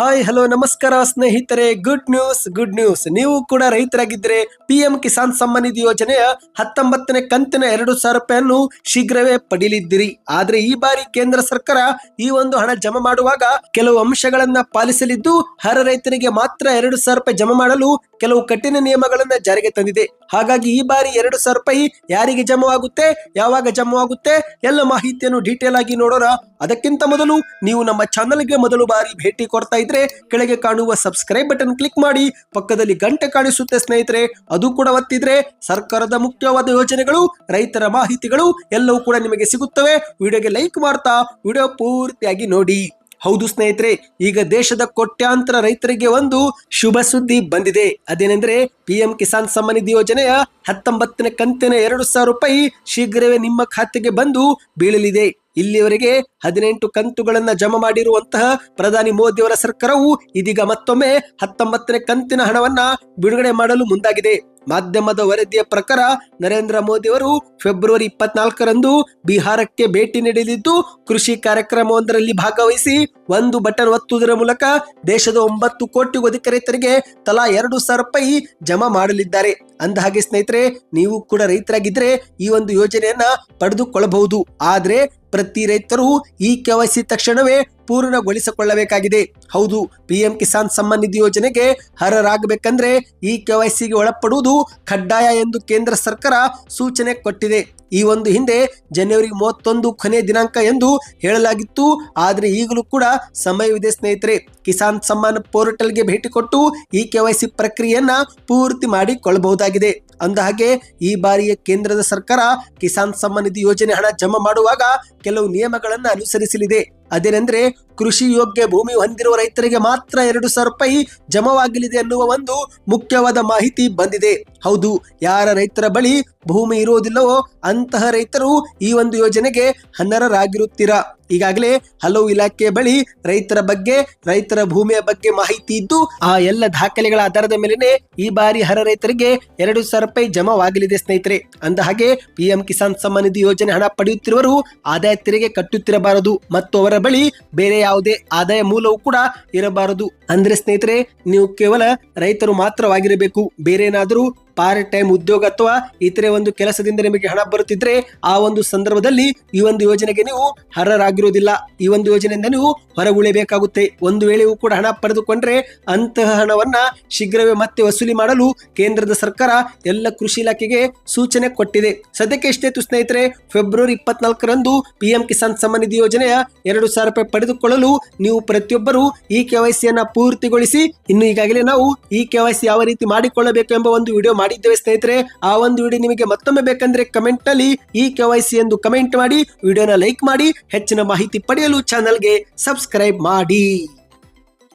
Hi hello ನಮಸ್ಕಾರ ಸ್ನೇಹಿತರೆ. Good news good news ನೀವು ಕೂಡ ರೈತರಾಗಿದ್ದರೆ ಪಿ ಎಂ ಕಿಸಾನ್ ಸಮ್ಮಾನ್ ನಿಧಿ ಯೋಜನೆಯ ಹತ್ತೊಂಬತ್ತನೇ ಕಂತಿನ ಎರಡು ಸಾವಿರ ರೂಪಾಯಿಯನ್ನು ಶೀಘ್ರವೇ ಪಡೀಲಿದ್ದೀರಿ. ಆದ್ರೆ ಈ ಬಾರಿ ಕೇಂದ್ರ ಸರ್ಕಾರ ಈ ಒಂದು ಹಣ ಜಮಾ ಮಾಡುವಾಗ ಕೆಲವು ಅಂಶಗಳನ್ನ ಪಾಲಿಸಲಿದ್ದು, ಹರ ರೈತರಿಗೆ ಮಾತ್ರ ಎರಡು ಸಾವಿರ ರೂಪಾಯಿ ಜಮಾ ಮಾಡಲು ಕೆಲವು ಕಠಿಣ ನಿಯಮಗಳನ್ನ ಜಾರಿಗೆ ತಂದಿದೆ. ಹಾಗಾಗಿ ಈ ಬಾರಿ ಎರಡು ಸಾವಿರ ರೂಪಾಯಿ ಯಾರಿಗೆ ಜಮವಾಗುತ್ತೆ, ಯಾವಾಗ ಜಮವಾಗುತ್ತೆ, ಎಲ್ಲ ಮಾಹಿತಿಯನ್ನು ಡೀಟೇಲ್ ಆಗಿ ನೋಡೋಣ. ಅದಕ್ಕಿಂತ ಮೊದಲು ನೀವು ನಮ್ಮ ಚಾನಲ್ಗೆ ಮೊದಲು ಬಾರಿ ಭೇಟಿ ಕೊಡ್ತಾ ಇದ್ರೆ ಕೆಳಗೆ ಕಾಣುವ ಸಬ್ಸ್ಕ್ರೈಬ್ ಬಟನ್ ಕ್ಲಿಕ್ ಮಾಡಿ, ಪಕ್ಕದಲ್ಲಿ ಗಂಟೆ ಕಾಣಿಸುತ್ತೆ ಸ್ನೇಹಿತರೆ, ಅದು ಕೂಡ ಒತ್ತಿದ್ರೆ ಸರ್ಕಾರದ ಮುಖ್ಯವಾದ ಯೋಜನೆಗಳು, ರೈತರ ಮಾಹಿತಿಗಳು ಎಲ್ಲವೂ ಕೂಡ ನಿಮಗೆ ಸಿಗುತ್ತವೆ. ವಿಡಿಯೋಗೆ ಲೈಕ್ ಮಾಡ್ತಾ, ವಿಡಿಯೋ ಪೂರ್ತಿಯಾಗಿ ನೋಡಿ. ಹೌದು ಸ್ನೇಹಿತರೆ, ಈಗ ದೇಶದ ಕೋಟ್ಯಾಂತರ ರೈತರಿಗೆ ಒಂದು ಶುಭ ಸುದ್ದಿ ಬಂದಿದೆ. ಅದೇನೆಂದ್ರೆ ಪಿ ಎಂ ಕಿಸಾನ್ ಸಮ್ಮಾನ್ ನಿಧಿ ಯೋಜನೆಯ ಹತ್ತೊಂಬತ್ತನೇ ಕಂತಿನ ಎರಡು ಸಾವಿರ ರೂಪಾಯಿ ಶೀಘ್ರವೇ ನಿಮ್ಮ ಖಾತೆಗೆ ಬಂದು ಬೀಳಲಿದೆ. ಇಲ್ಲಿಯವರೆಗೆ ಹದಿನೆಂಟು ಕಂತುಗಳನ್ನ ಜಮಾ ಮಾಡಿರುವಂತಹ ಪ್ರಧಾನಿ ಮೋದಿಯವರ ಸರ್ಕಾರವು ಇದೀಗ ಮತ್ತೊಮ್ಮೆ ಹತ್ತೊಂಬತ್ತನೇ ಕಂತಿನ ಹಣವನ್ನ ಬಿಡುಗಡೆ ಮಾಡಲು ಮುಂದಾಗಿದೆ. ಮಾಧ್ಯಮದ ವರದಿಯ ಪ್ರಕಾರ ನರೇಂದ್ರ ಮೋದಿಯವರು ಫೆಬ್ರವರಿ ಇಪ್ಪತ್ನಾಲ್ಕರಂದು ಬಿಹಾರಕ್ಕೆ ಭೇಟಿ ನೀಡಲಿದ್ದು, ಕೃಷಿ ಕಾರ್ಯಕ್ರಮವೊಂದರಲ್ಲಿ ಭಾಗವಹಿಸಿ ಒಂದು ಬಟನ್ ಒತ್ತುವುದರ ಮೂಲಕ ದೇಶದ ಒಂಬತ್ತು ಕೋಟಿ ಅಧಿಕ ರೈತರಿಗೆ ತಲಾ ಎರಡು ಸಾವಿರ ರೂಪಾಯಿ ಜಮಾ ಮಾಡಲಿದ್ದಾರೆ. ಅಂದ ಹಾಗೆ ಸ್ನೇಹಿತರೆ, ನೀವು ಕೂಡ ರೈತರಾಗಿದ್ರೆ ಈ ಒಂದು ಯೋಜನೆಯನ್ನ ಪಡೆದುಕೊಳ್ಳಬಹುದು. ಆದ್ರೆ ಪ್ರತಿ ರೈತರು ಈ ಕೆವೈಸಿ ತಕ್ಷಣವೇ ಪೂರ್ಣಗೊಳಿಸಿಕೊಳ್ಳಬೇಕಾಗಿದೆ ಹೌದು, ಪಿಎಂ ಕಿಸಾನ್ ಸಮ್ಮಾನ್ ನಿಧಿ ಯೋಜನೆಗೆ ಅರ್ಹರಾಗಬೇಕಂದ್ರೆ ಈ ಕೆವೈಸಿಗೆ ಒಳಪಡುವುದು ಕಡ್ಡಾಯ ಎಂದು ಕೇಂದ್ರ ಸರ್ಕಾರ ಸೂಚನೆ ಕೊಟ್ಟಿದೆ. ಈ ಒಂದು ಹಿಂದೆ ಜನವರಿ ಮೂವತ್ತೊಂದು ಕೊನೆ ದಿನಾಂಕ ಎಂದು ಹೇಳಲಾಗಿತ್ತು. ಆದರೆ ಈಗಲೂ ಕೂಡ ಸಮಯವಿದೆ ಸ್ನೇಹಿತರೆ. ಕಿಸಾನ್ ಸಮ್ಮಾನ್ ಪೋರ್ಟಲ್ಗೆ ಭೇಟಿ ಕೊಟ್ಟು ಈ ಕೆವೈಸಿ ಪ್ರಕ್ರಿಯೆಯನ್ನ ಪೂರ್ತಿ ಮಾಡಿಕೊಳ್ಳಬಹುದಾಗಿದೆ. ಅಂದ ಹಾಗೆ ಈ ಬಾರಿಯ ಕೇಂದ್ರದ ಸರ್ಕಾರ ಕಿಸಾನ್ ಸಮ್ಮಾನ್ ನಿಧಿ ಯೋಜನೆ ಹಣ ಜಮಾ ಮಾಡುವಾಗ ಕೆಲವು ನಿಯಮಗಳನ್ನು ಅನುಸರಿಸಲಿದೆ. ಅದೇನೆಂದ್ರೆ ಕೃಷಿ ಯೋಗ್ಯ ಭೂಮಿ ಹೊಂದಿರುವ ರೈತರಿಗೆ ಮಾತ್ರ ಎರಡು ಸಾವಿರ ರೂಪಾಯಿ ಜಮವಾಗಲಿದೆ ಅನ್ನುವ ಒಂದು ಮುಖ್ಯವಾದ ಮಾಹಿತಿ ಬಂದಿದೆ. ಹೌದು, ಯಾರ ರೈತರ ಬಳಿ ಭೂಮಿ ಇರುವುದಿಲ್ಲವೋ ಅಂತಹ ರೈತರು ಈ ಒಂದು ಯೋಜನೆಗೆ ಅನರ್ಹರಾಗಿರುತ್ತೀರಾ ಈಗಾಗಲೇ ಹಲವು ಇಲಾಖೆ ಬಳಿ ರೈತರ ಬಗ್ಗೆ, ರೈತರ ಭೂಮಿಯ ಬಗ್ಗೆ ಮಾಹಿತಿ ಇದ್ದು, ಆ ಎಲ್ಲ ದಾಖಲೆಗಳ ಆಧಾರದ ಮೇಲೆ ಈ ಬಾರಿ ಹರ ರೈತರಿಗೆ ಎರಡು ಸಾವಿರ ರೂಪಾಯಿ ಜಮಾವಾಗಲಿದೆ ಸ್ನೇಹಿತರೆ. ಅಂದ ಹಾಗೆ ಪಿಎಂ ಕಿಸಾನ್ ಸಮ್ಮಾನ್ ನಿಧಿ ಯೋಜನೆ ಹಣ ಪಡೆಯುತ್ತಿರುವರು ಆದಾಯ ತೆರಿಗೆ ಕಟ್ಟುತ್ತಿರಬಾರದು. ಮತ್ತು ಅವರ ಬಳಿ ಬೇರೆ ಯಾವುದೇ ಆದಾಯ ಮೂಲವೂ ಕೂಡ ಇರಬಾರದು. ಅಂದ್ರೆ ಸ್ನೇಹಿತರೆ, ನೀವು ಕೇವಲ ರೈತರು ಮಾತ್ರವಾಗಿರಬೇಕು. ಬೇರೆ ಏನಾದರೂ ಪಾರ್ಟ್ ಟೈಮ್ ಉದ್ಯೋಗ ಅಥವಾ ಇತರೆ ಒಂದು ಕೆಲಸದಿಂದ ನಿಮಗೆ ಹಣ ಬರುತ್ತಿದ್ರೆ ಆ ಒಂದು ಸಂದರ್ಭದಲ್ಲಿ ಈ ಒಂದು ಯೋಜನೆಗೆ ನೀವು ಅರ್ಹರಾಗಿರುವುದಿಲ್ಲ. ಈ ಒಂದು ಯೋಜನೆಯಿಂದ ನೀವು ಹೊರಗುಳಿಬೇಕಾಗುತ್ತೆ ಒಂದು ವೇಳೆಯೂ ಕೂಡ ಹಣ ಪಡೆದುಕೊಂಡ್ರೆ ಅಂತಹ ಹಣವನ್ನ ಶೀಘ್ರವೇ ಮತ್ತೆ ವಸೂಲಿ ಮಾಡಲು ಕೇಂದ್ರದ ಸರ್ಕಾರ ಎಲ್ಲ ಕೃಷಿ ಇಲಾಖೆಗೆ ಸೂಚನೆ ಕೊಟ್ಟಿದೆ. ಸದ್ಯಕ್ಕೆ ಇಷ್ಟೇತು ಸ್ನೇಹಿತರೆ, ಫೆಬ್ರವರಿ ಇಪ್ಪತ್ನಾಲ್ಕರಂದು ಪಿಎಂ ಕಿಸಾನ್ ಸಮ್ಮಾನ್ ನಿಧಿ ಯೋಜನೆಯ ಎರಡು ಸಾವಿರ ರೂಪಾಯಿ ಪಡೆದುಕೊಳ್ಳಲು ನೀವು ಪ್ರತಿಯೊಬ್ಬರು ಈ ಕೆವೈಸಿಯನ್ನ ಪೂರ್ತಿಗೊಳಿಸಿ, ಇನ್ನು ಈಗಾಗಲೇ ನಾವು ಈ ಕೆವೈಸಿ ಯಾವ ರೀತಿ ಮಾಡಿಕೊಳ್ಳಬೇಕು ಎಂಬ ಒಂದು ವಿಡಿಯೋ ಮಾಡಿದ್ದೇವೆ ಸ್ನೇಹಿತರೆ, ಆ ಒಂದು ವಿಡಿಯೋ ನಿಮಗೆ ಮತ್ತೊಮ್ಮೆ ಬೇಕಂದ್ರೆ ಕಮೆಂಟ್ನಲ್ಲಿ ಈ ಸಿ ಎಂದು ಕಮೆಂಟ್ ಮಾಡಿ ವಿಡಿಯೋನ ಲೈಕ್ ಮಾಡಿ, ಹೆಚ್ಚಿನ ಮಾಹಿತಿ ಪಡೆಯಲು ಚಾನಲ್ಗೆ ಸಬ್ಸ್ಕ್ರೈಬ್ ಮಾಡಿ.